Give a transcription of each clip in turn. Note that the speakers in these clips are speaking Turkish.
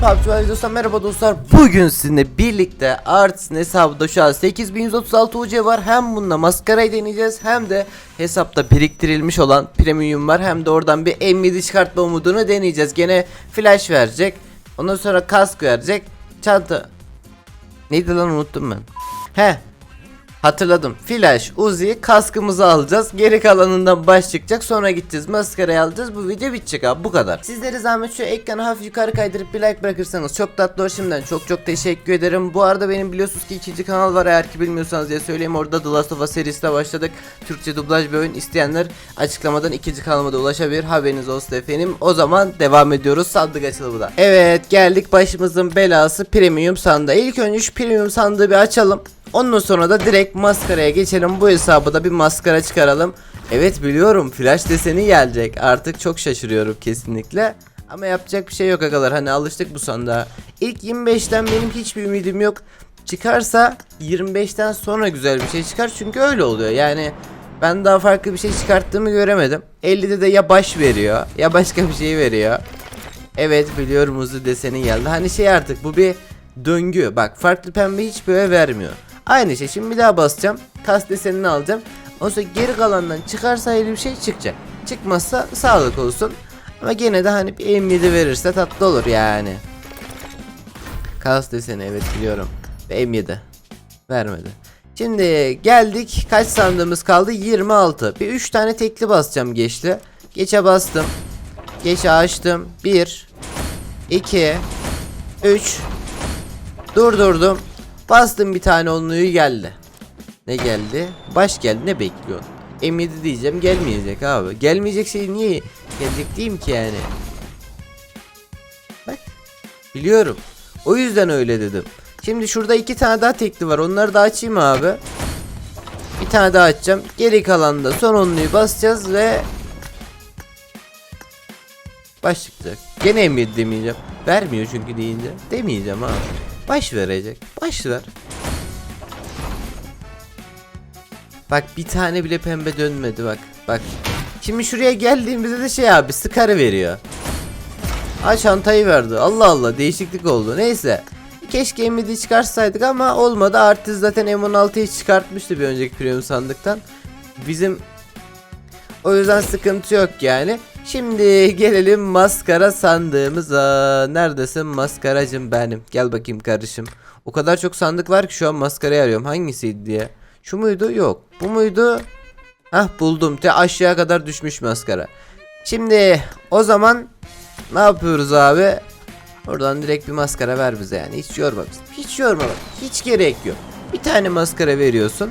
PUBG Mobile videosundan merhaba dostlar. Bugün sizinle birlikte Arts'ın hesabında şu an 8136 UC var. Hem bununla maskarayı deneyeceğiz hem de hesapta biriktirilmiş olan premium var. Hem de oradan bir M7 çıkartma umudunu deneyeceğiz. Gene flash verecek. Ondan sonra kask verecek. Çanta. Neydi lan unuttum ben. He Hatırladım. Flash, Uzi, kaskımızı alacağız. Geri kalanından baş çıkacak. Sonra gideceğiz. Maskarayı alacağız. Bu video bitecek abi. Bu kadar. Sizlere zahmet şu ekranı hafif yukarı kaydırıp bir like bırakırsanız çok tatlı olur. Şimdiden çok çok teşekkür ederim. Bu arada benim biliyorsunuz ki ikinci kanal var. Eğer ki bilmiyorsanız diye söyleyeyim. Orada The Last of Us serisine başladık. Türkçe dublaj bir oyun isteyenler açıklamadan ikinci kanalıma da ulaşabilir. Haberiniz olsun efendim. O zaman devam ediyoruz. Sandık açılımı Evet geldik başımızın belası premium sandığa. İlk önce şu premium sandığı bir açalım. Ondan sonra da direkt maskaraya geçelim. Bu hesabı da bir maskara çıkaralım. Evet biliyorum flash deseni gelecek. Artık çok şaşırıyorum kesinlikle. Ama yapacak bir şey yok agalar. Hani alıştık bu sandığa. İlk 25'ten benim hiçbir ümidim yok. Çıkarsa 25'ten sonra güzel bir şey çıkar. Çünkü öyle oluyor. Yani ben daha farklı bir şey çıkarttığımı göremedim. 50'de de ya baş veriyor ya başka bir şey veriyor. Evet biliyorum hızlı deseni geldi. Hani şey artık bu bir döngü. Bak farklı pembe hiç böyle vermiyor. Aynı şey şimdi bir daha basacağım. Kas desenini alacağım. Sonra geri kalandan çıkarsa ayrı bir şey çıkacak. Çıkmazsa sağlık olsun. Ama gene de hani bir M7 verirse tatlı olur yani. Kas deseni evet biliyorum. Ve M7. Vermedi. Şimdi geldik. Kaç sandığımız kaldı? 26. Bir 3 tane tekli basacağım geçli. Geçe bastım. Geçe açtım. 1 2 3 Durdurdum. Bastım bir tane onluyu geldi. Ne geldi? Baş geldi. Ne bekliyorsun? M7 diyeceğim gelmeyecek abi. Gelmeyecek şey niye gelecek diyeyim ki yani. Bak. Biliyorum. O yüzden öyle dedim. Şimdi şurada iki tane daha tekli var. Onları da açayım abi. Bir tane daha açacağım. Geri kalan da son onluyu basacağız ve baş çıkacak. Gene M7 demeyeceğim. Vermiyor çünkü deyince. Demeyeceğim abi. Baş verecek. Baş ver. Bak bir tane bile pembe dönmedi bak. Bak. Şimdi şuraya geldiğimizde de şey abi sıkarı veriyor. Ha çantayı verdi. Allah Allah değişiklik oldu. Neyse. Keşke M7'yi çıkarsaydık ama olmadı. Artı zaten M16'yı çıkartmıştı bir önceki premium sandıktan. Bizim o yüzden sıkıntı yok yani. Şimdi gelelim maskara sandığımıza. Neredesin maskaracım benim? Gel bakayım karışım. O kadar çok sandık var ki şu an maskarayı arıyorum. Hangisiydi diye. Şu muydu? Yok. Bu muydu? Hah buldum. Te aşağıya kadar düşmüş maskara. Şimdi o zaman ne yapıyoruz abi? Oradan direkt bir maskara ver bize yani. Hiç yorma bizi. Hiç yorma. Hiç gerek yok. Bir tane maskara veriyorsun.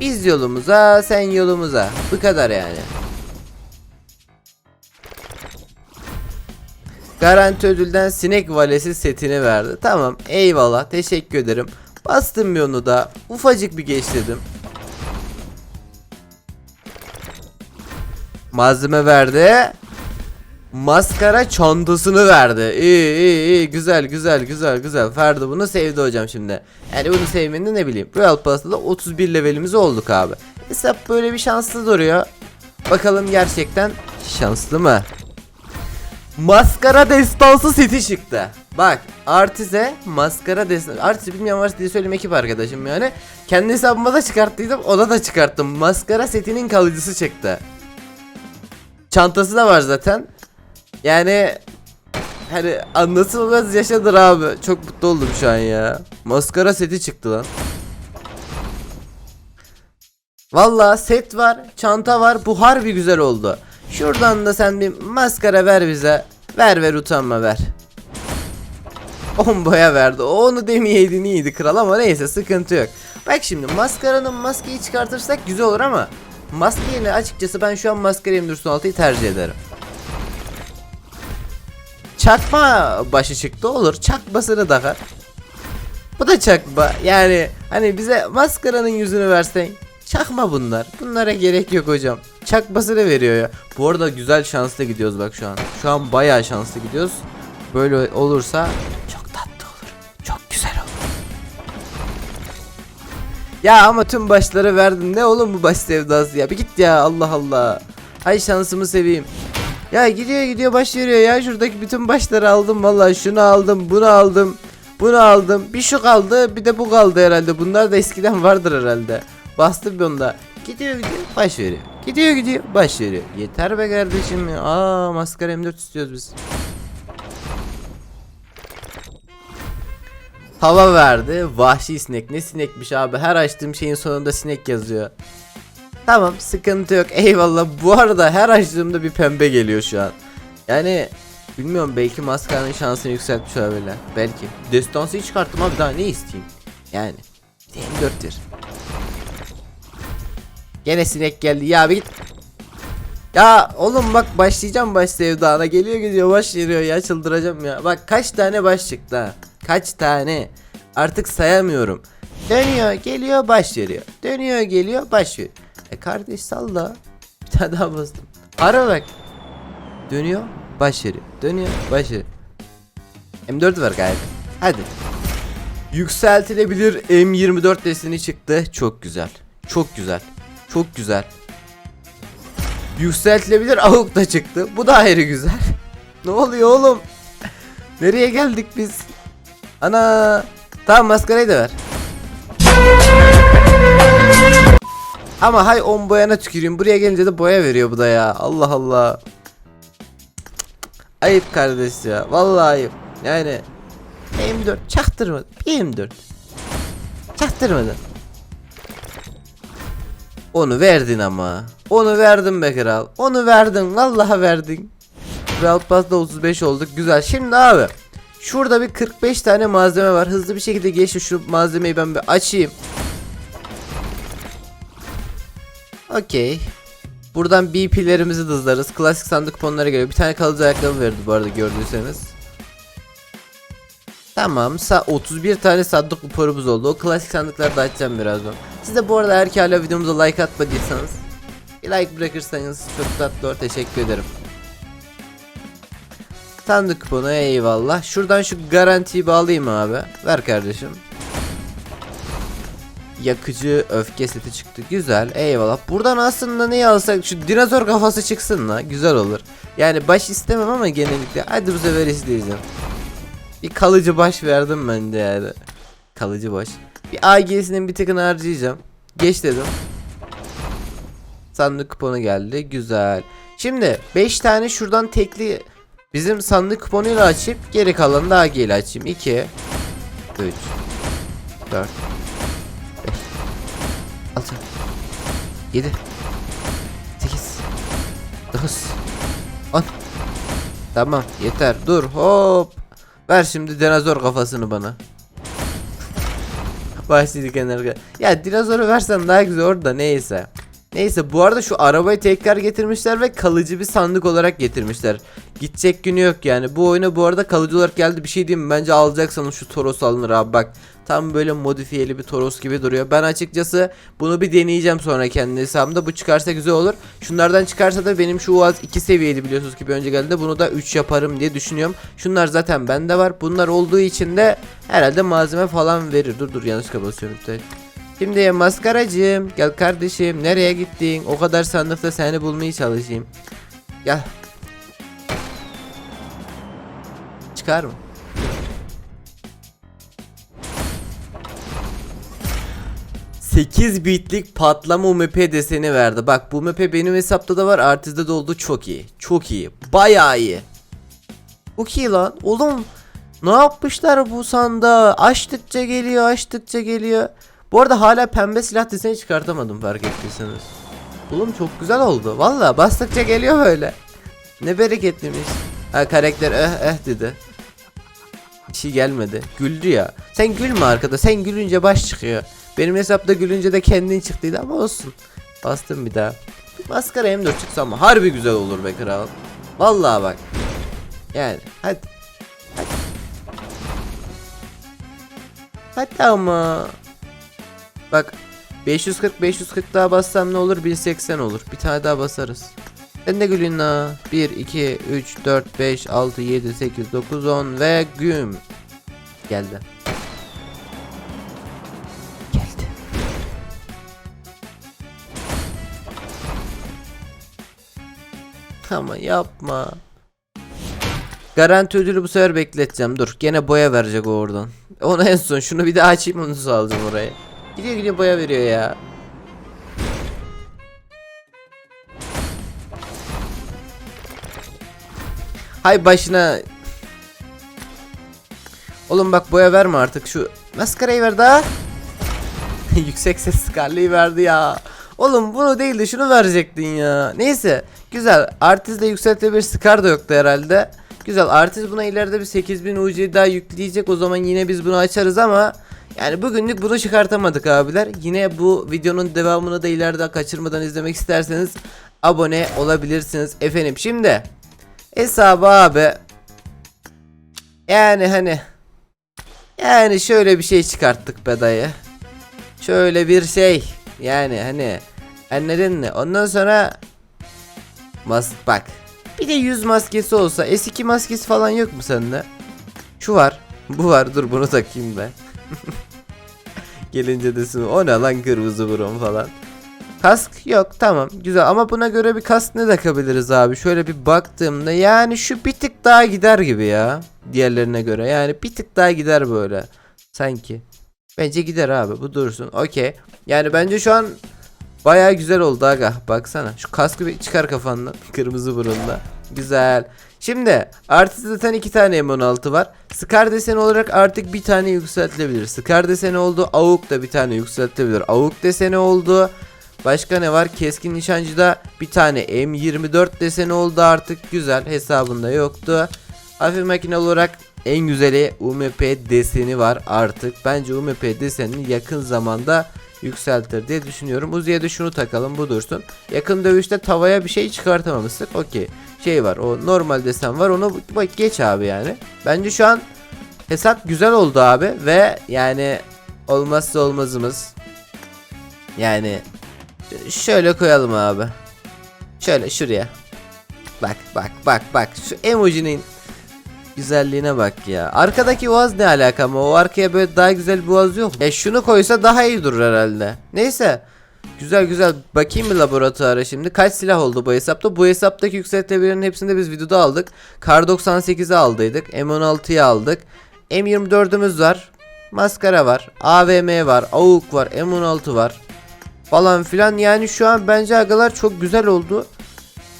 Biz yolumuza, sen yolumuza. Bu kadar yani. Garanti ödülden sinek valesi setini verdi. Tamam eyvallah teşekkür ederim. Bastım bir onu da ufacık bir geçtirdim. Malzeme verdi. Maskara çantasını verdi. İyi iyi iyi güzel güzel güzel güzel. Ferdi bunu sevdi hocam şimdi. Yani bunu sevmeni ne bileyim. Royal Pass'ta da 31 levelimiz olduk abi. Hesap böyle bir şanslı duruyor. Bakalım gerçekten şanslı mı? Maskara destansı seti çıktı. Bak Artiz'e maskara destansı. Artiz bilmeyen varsa diye söyleyeyim ekip arkadaşım yani. Kendi hesabıma da çıkarttıydım ona da çıkarttım. Maskara setinin kalıcısı çıktı. Çantası da var zaten. Yani hani anlatılmaz yaşadır abi. Çok mutlu oldum şu an ya. Maskara seti çıktı lan. Valla set var, çanta var. Bu harbi güzel oldu. Şuradan da sen bir maskara ver bize. Ver ver utanma ver. On boya verdi. Onu demeyeydin iyiydi kral ama neyse sıkıntı yok. Bak şimdi maskaranın maskeyi çıkartırsak güzel olur ama maske yerine açıkçası ben şu an maskara M416'yı tercih ederim. Çakma başı çıktı olur. Çakmasını takar. Bu da çakma. Yani hani bize maskaranın yüzünü versen çakma bunlar. Bunlara gerek yok hocam. Çakmasını veriyor ya. Bu arada güzel şanslı gidiyoruz bak şu an. Şu an bayağı şanslı gidiyoruz. Böyle olursa çok tatlı olur. Çok güzel olur. Ya ama tüm başları verdin. Ne oğlum bu baş sevdası ya. Bir git ya Allah Allah. Hay şansımı seveyim. Ya gidiyor gidiyor baş veriyor ya şuradaki bütün başları aldım vallahi şunu aldım bunu aldım bunu aldım bir şu kaldı bir de bu kaldı herhalde bunlar da eskiden vardır herhalde bastım bir onda gidiyor gidiyor baş veriyor gidiyor gidiyor baş veriyor yeter be kardeşim aa maskara M4 istiyoruz biz Hava verdi. Vahşi sinek. Ne sinekmiş abi? Her açtığım şeyin sonunda sinek yazıyor. Tamam sıkıntı yok. Eyvallah. Bu arada her açtığımda bir pembe geliyor şu an. Yani bilmiyorum belki maskanın şansını yükseltmiş olabilirler. Belki. Destansıyı çıkarttım abi daha ne isteyeyim? Yani. Bir de M4'tür. Gene sinek geldi. Ya bir. Ya oğlum bak başlayacağım baş sevdana. Geliyor gidiyor baş veriyor ya çıldıracağım ya. Bak kaç tane baş çıktı ha. Kaç tane. Artık sayamıyorum. Dönüyor geliyor baş veriyor. Dönüyor geliyor baş veriyor. E kardeş salla. Bir tane daha bastım. Ara bak. Dönüyor baş veriyor. Dönüyor baş veriyor. M4 var gayet. Hadi. Yükseltilebilir M24 deseni çıktı. Çok güzel. Çok güzel. Çok güzel. Yükseltilebilir avuk da çıktı. Bu da ayrı güzel. ne oluyor oğlum? Nereye geldik biz? Ana. Tamam maskarayı da ver. Ama hay on boyana tüküreyim. Buraya gelince de boya veriyor bu da ya. Allah Allah. Ayıp kardeş ya. Vallahi ayıp. Yani M4 çaktırmadı. M4. Çaktırmadı. Onu verdin ama. Onu verdin be kral. Onu verdin. Vallahi verdin. Brawl Pass'da 35 olduk. Güzel. Şimdi abi. Şurada bir 45 tane malzeme var. Hızlı bir şekilde geç şu malzemeyi ben bir açayım. Okey. Buradan BP'lerimizi hızlarız. Klasik sandık kuponlara geliyor. Bir tane kalıcı ayakkabı verdi bu arada gördüyseniz. Tamam. Sa 31 tane sandık kuponumuz oldu. O klasik sandıkları da açacağım birazdan. Siz de bu arada eğer ki hala videomuza like atmadıysanız bir like bırakırsanız çok tatlı olur. Teşekkür ederim. Sandık kuponu eyvallah. Şuradan şu garantiyi bağlayayım abi. Ver kardeşim. Yakıcı öfke seti çıktı. Güzel. Eyvallah. Buradan aslında neyi alsak şu dinozor kafası çıksın la. Güzel olur. Yani baş istemem ama genellikle. Hadi bu sefer isteyeceğim. Bir kalıcı baş verdim ben de yani. Kalıcı baş. Bir AG'sinin bir tıkını harcayacağım. Geç dedim. Sandık kuponu geldi. Güzel. Şimdi 5 tane şuradan tekli bizim sandık kuponuyla açıp geri kalanı da AG ile açayım. 2 3 4 5 6 7 8 9 10 Tamam yeter dur hop Ver şimdi dinozor kafasını bana Başladık enerji Ya dinozoru versen daha güzel orada neyse Neyse bu arada şu arabayı tekrar getirmişler ve kalıcı bir sandık olarak getirmişler. Gidecek günü yok yani. Bu oyuna bu arada kalıcı olarak geldi. Bir şey diyeyim mi? Bence alacaksanız şu Toros alınır abi bak. Tam böyle modifiyeli bir Toros gibi duruyor. Ben açıkçası bunu bir deneyeceğim sonra kendi hesabımda. Bu çıkarsa güzel olur. Şunlardan çıkarsa da benim şu Uaz 2 seviyeli biliyorsunuz ki bir önce geldiğinde bunu da 3 yaparım diye düşünüyorum. Şunlar zaten bende var. Bunlar olduğu için de herhalde malzeme falan verir. Dur dur yanlış basıyorum. Şimdi maskaracığım gel kardeşim nereye gittin? O kadar sandıkta seni bulmaya çalışayım. Gel. Çıkar mı? ...8 bitlik patlama UMP deseni verdi. Bak bu UMP benim hesapta da var. Artist'de de oldu. Çok iyi. Çok iyi. Bayağı iyi. Çok iyi lan. Oğlum ne yapmışlar bu sanda? Açtıkça geliyor, açtıkça geliyor. Bu arada hala pembe silah deseni çıkartamadım fark ettiyseniz. Oğlum çok güzel oldu. Valla bastıkça geliyor böyle. Ne bereketliymiş. Ha karakter eh eh dedi. Bir şey gelmedi. Güldü ya. Sen gülme arkada. Sen gülünce baş çıkıyor. Benim hesapta gülünce de kendin çıktıydı ama olsun. Bastım bir daha. Maskara M4 çıksa ama harbi güzel olur be kral. Vallahi bak. Yani hadi. Hadi. Hadi ama. Bak 540 540 daha bassam ne olur 1080 olur. Bir tane daha basarız. Sen de gülün la. 1 2 3 4 5 6 7 8 9 10 ve güm. Geldi. Ama yapma. Garanti ödülü bu sefer bekleteceğim. Dur gene boya verecek o oradan. Onu en son şunu bir daha açayım onu salacağım oraya. Gidiyor gidiyor boya veriyor ya. Hay başına. Oğlum bak boya verme artık şu maskarayı ver daha. Yüksek ses Scarlet'i verdi ya. Oğlum bunu değil de şunu verecektin ya. Neyse güzel. Artist de yükseltebilir Scar da yoktu herhalde. Güzel artist buna ileride bir 8000 UC daha yükleyecek. O zaman yine biz bunu açarız ama yani bugünlük bunu çıkartamadık abiler. Yine bu videonun devamını da ileride kaçırmadan izlemek isterseniz abone olabilirsiniz efendim. Şimdi hesabı abi yani hani yani şöyle bir şey çıkarttık be dayı. Şöyle bir şey. Yani hani anladın mı? Ondan sonra mas bak. Bir de yüz maskesi olsa S2 maskesi falan yok mu sende? Şu var. Bu var. Dur bunu takayım ben. Gelince desin o ne lan kırmızı burun falan. Kask yok tamam güzel ama buna göre bir kask ne takabiliriz abi şöyle bir baktığımda yani şu bir tık daha gider gibi ya diğerlerine göre yani bir tık daha gider böyle sanki bence gider abi bu dursun okey yani bence şu an baya güzel oldu aga baksana şu kaskı bir çıkar kafandan kırmızı burunla güzel Şimdi artist zaten iki tane M16 var. Scar deseni olarak artık bir tane yükseltilebilir. Scar deseni oldu. Avuk da bir tane yükseltilebilir. Avuk deseni oldu. Başka ne var? Keskin nişancıda bir tane M24 deseni oldu artık. Güzel hesabında yoktu. Hafif makine olarak en güzeli UMP deseni var artık. Bence UMP desenini yakın zamanda yükseltir diye düşünüyorum. Uzi'ye de şunu takalım bu dursun. Yakın dövüşte tavaya bir şey çıkartamamıştık. Okey. Şey var o normal desen var onu bak geç abi yani. Bence şu an hesap güzel oldu abi ve yani olmazsa olmazımız. Yani Şöyle koyalım abi. Şöyle şuraya. Bak bak bak bak şu emojinin güzelliğine bak ya. Arkadaki boğaz ne alaka ama o arkaya böyle daha güzel bir boğaz yok. Ya şunu koysa daha iyi durur herhalde. Neyse. Güzel güzel bakayım bir laboratuvara şimdi. Kaç silah oldu bu hesapta? Bu hesaptaki yükseltilebilerin hepsini de biz videoda aldık. Kar 98'i aldıydık. M16'yı aldık. M24'ümüz var. Maskara var. AVM var. AUK var. M16 var falan filan. Yani şu an bence agalar çok güzel oldu.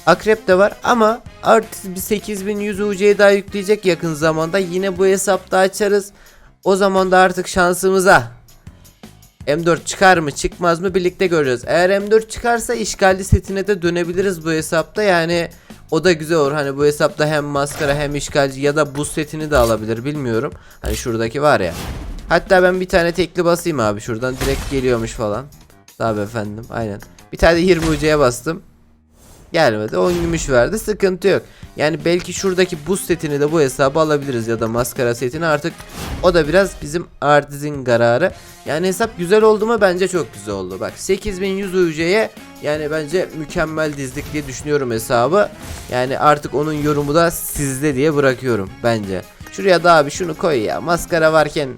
Akrep de var ama artı bir 8100 UC'ye daha yükleyecek yakın zamanda. Yine bu hesapta açarız. O zaman da artık şansımıza M4 çıkar mı çıkmaz mı birlikte göreceğiz. Eğer M4 çıkarsa işgalli setine de dönebiliriz bu hesapta. Yani o da güzel olur. Hani bu hesapta hem maskara hem işgalci ya da buz setini de alabilir bilmiyorum. Hani şuradaki var ya. Hatta ben bir tane tekli basayım abi şuradan direkt geliyormuş falan. Tabi efendim aynen. Bir tane de 20 ucuya bastım. Gelmedi 10 gümüş verdi sıkıntı yok. Yani belki şuradaki buz setini de bu hesaba alabiliriz ya da maskara setini artık o da biraz bizim artizin kararı. Yani hesap güzel oldu mu bence çok güzel oldu. Bak 8100 UC'ye yani bence mükemmel dizdik diye düşünüyorum hesabı. Yani artık onun yorumu da sizde diye bırakıyorum bence. Şuraya da abi şunu koy ya maskara varken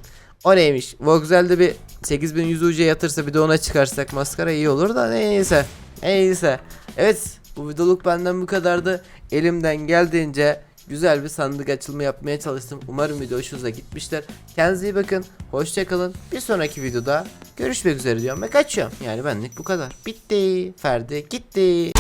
o neymiş? Voxel'de bir 8100 UC yatırsa bir de ona çıkarsak maskara iyi olur da neyse. Neyse. Evet bu videoluk benden bu kadardı. Elimden geldiğince güzel bir sandık açılımı yapmaya çalıştım. Umarım video hoşunuza gitmiştir. Kendinize iyi bakın. Hoşçakalın. Bir sonraki videoda görüşmek üzere diyorum ve kaçıyorum. Yani benlik bu kadar. Bitti. Ferdi gitti.